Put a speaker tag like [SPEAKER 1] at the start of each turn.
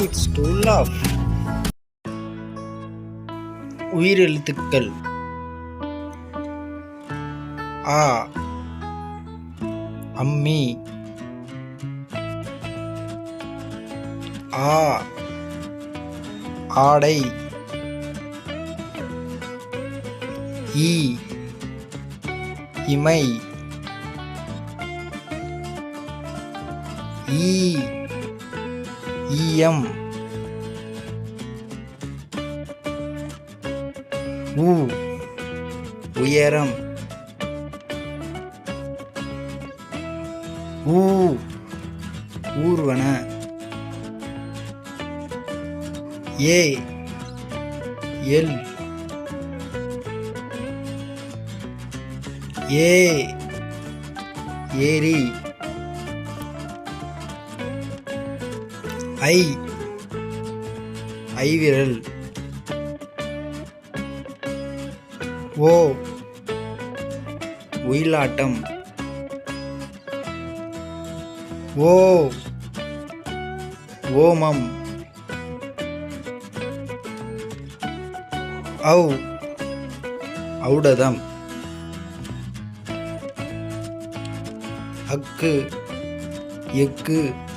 [SPEAKER 1] Kids to love உயிரெழுத்துக்கள். ஆ. அம்மி. ஆ. ஆடை. ஈ. இமை. ஈ. இஎம் ஊ உயரம். ஊ ஊர்வன. ஏ. எல். ஏ. ஏரி. ஐ. ஐவிரல் ஓ. ஒயிலாட்டம் ஓ. ஓமம். ஔ. ஔடதம். அக்கு. எக்கு.